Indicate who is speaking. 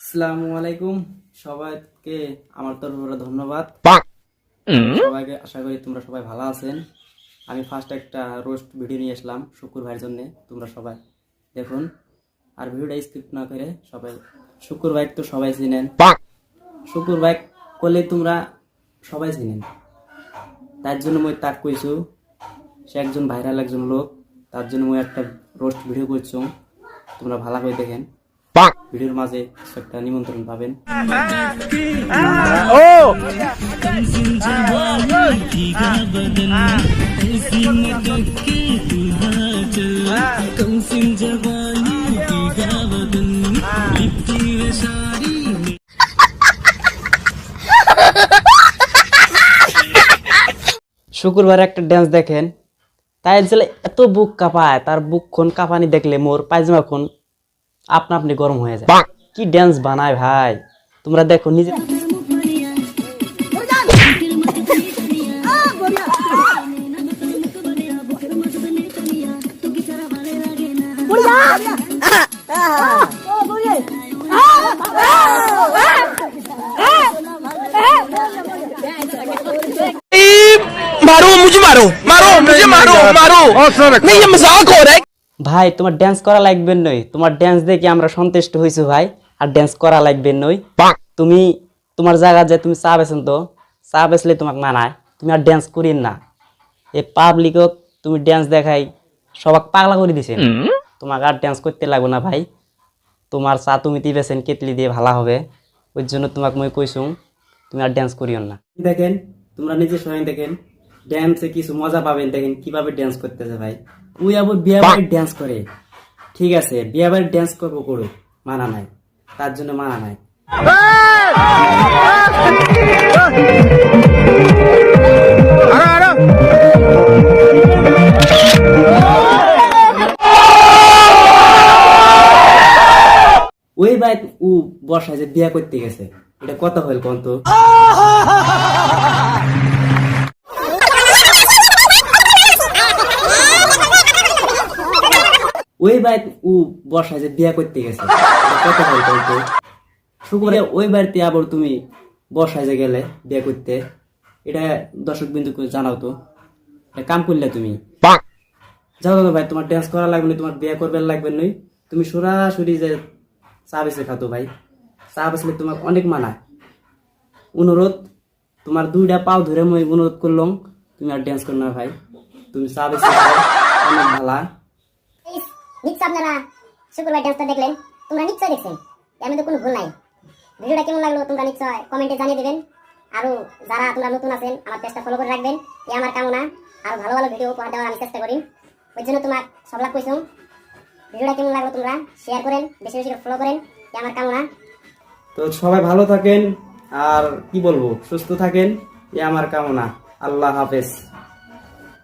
Speaker 1: আসসালামু আলাইকুম। সবাইকে আমার তরফ ধন্যবাদ। সবাইকে আশা করি তোমরা সবাই ভালো আছেন। আমি ফার্স্ট একটা রোস্ট ভিডিও নিয়ে আসলাম শুকুর ভাইয়ের জন্য। তোমরা সবাই দেখুন। আর ভিডিওটা স্কিপ না করে সবাই শুকুর ভাই তো সবাই চিনেন। শুকুর ভাই করলে তোমরা সবাই চিনেন। তার জন্য মই তাক কইছু সে একজন ভাইরাল একজন লোক। তার জন্য মই একটা রোস্ট ভিডিও করছ তোমরা ভালো করে দেখেন। ভিডিওর মাঝে একটা নিমন্ত্রণ পাবেন। শুক্রবার একটা ড্যান্স দেখেন। তাই এত বুক কাঁপায় তার বুক খন কাঁপানি দেখলে মোর পায়জামা খন আপনা আপনি গরম হয়ে যায় কি ড্যান্স বানায় ভাই তোমরা দেখো নিজে
Speaker 2: मारो मुझे मारो मारो मुझे मारो मारो नहीं ये मजाक हो रहा है
Speaker 1: ভাই তোমার ড্যান্স করা লাগবে নই। তোমার ড্যান্স দেখে আমরা সন্তুষ্ট হয়েছি ভাই আর ড্যান্স করা লাগবে নই। তুমি তোমার জায়গা যে তুমি চা বেছেন তো চা বেচলে তোমাকে মানায়। তুমি আর ড্যান্স করিন না। এই পাবলিকক তুমি ড্যান্স দেখাই সবাক পাগলা করে দিছে তোমাকে আর ড্যান্স করতে লাগবে না ভাই। তোমার চা তুমি দিবেছেন কেটলি দিয়ে ভালো হবে। ওই জন্য তোমাকে মই কইসুম তুমি আর ড্যান্স করিও না। দেখেন তোমরা নিজে স্বয়ং দেখেন। ড্যান্সে কিছু মজা পাবেন, দেখেন কীভাবে ড্যান্স করতেছে ভাই। ওই আবার বিয়া বাড়ির ড্যান্স করে। ঠিক আছে, বিয়া বাড়ির ড্যান্স করব, করুক। মানা নাই। তার জন্য মানা নাই। ওই ভাই ও বর্ষায় যে বিয়া করতে গেছে। এটা কত হইল কোন ওই ভাই ও বর্ষায় যে বিয়া করতে গেছে। কত তো শুক্রে ওই বাড়িতে আবার তুমি বর্ষায় যে গেলে বিয়া করতে। এটা দর্শক বিন্দু জানাও তো। এটা কাম করলে তুমি। যাও দাদা ভাই তোমার ড্যান্স করা লাগবে না তোমার বিয়ে করবে লাগবে নই তুমি সরাসরি যে চা বেছে খাতো ভাই। চা বেচলে তোমার অনেক মানায় অনুরোধ তোমার দুইটা পাও ধরে মই অনুরোধ করলাম তুমি আর ড্যান্স করো না ভাই। তুমি চা বেছে খাও, অনেক ভালা।
Speaker 3: নিশ্চয় আপনারা শুক্রবার দেখলেন? তোমরা নিশ্চয় দেখছেন। এর তো কোনো ভুল নাই। ভিডিওটা কেমন লাগল তোমরা নিশ্চয় কমেন্টে জানিয়ে দেবেন। আরও যারা তোমরা নতুন আছেন, আমার পেজটা ফলো করে রাখবেন। এই আমার কামনা। আর ভালো ভালো ভিডিও উপহার দেওয়ার আমি চেষ্টা করি। ওই জন্য তোমার সব লাভ কইছো ভিডিওটা কেমন লাগল তোমরা শেয়ার করেন, বেশি বেশি ফলো করেন। এই আমার কামনা।
Speaker 1: তো সবাই ভালো থাকেন। আর কি বলব, সুস্থ থাকেন। এ আমার কামনা। আল্লাহ হাফেজ।